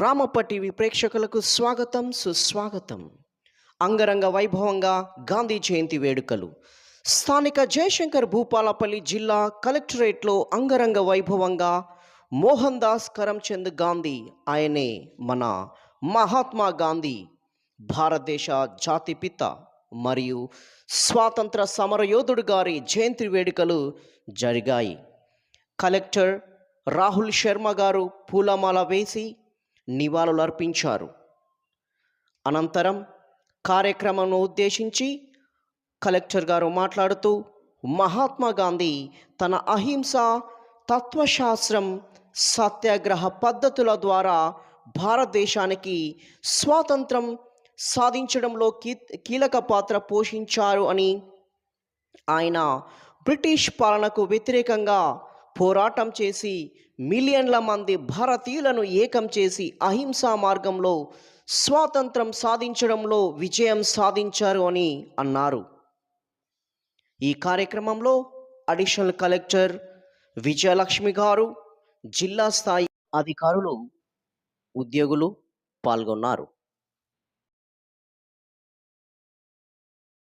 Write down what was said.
Ramappa TV ప్రేక్షకులకు స్వాగతం సుస్వాగతం. అంగరంగ వైభవంగా గాంధీ జయంతి వేడుకలు. స్థానిక జయశంకర్ భూపాలపల్లి జిల్లా కలెక్టరేట్లో అంగరంగ వైభవంగా మోహన్ దాస్ కరమ్చంద్ గాంధీ ఆయనే మన మహాత్మా గాంధీ. భారతదేశ జాతిపిత మరియు స్వాతంత్ర సమరయోధుడు గారి జయంతి వేడుకలు జరిగాయి. కలెక్టర్ రాహుల్ శర్మ గారు పూలమాల వేసి నివాళులర్పించారు. అనంతరం కార్యక్రమంను ఉద్దేశించి కలెక్టర్ గారు మాట్లాడుతూ మహాత్మా గాంధీ తన అహింస తత్వశాస్త్రం సత్యాగ్రహ పద్ధతుల ద్వారా భారతదేశానికి స్వాతంత్రం సాధించడంలో కీ కీలక పాత్ర పోషించారు అని ఆయన బ్రిటిష్ పాలనకు వ్యతిరేకంగా పోరాటం చేసి మిలియన్ల మంది భారతీయులను ఏకం చేసి అహింసా మార్గంలో స్వాతంత్రం సాధించడంలో విజయం సాధించారు అని అన్నారు. ఈ కార్యక్రమంలో అడిషనల్ కలెక్టర్ విజయలక్ష్మి గారు జిల్లా స్థాయి అధికారులు ఉద్యోగులు పాల్గొన్నారు.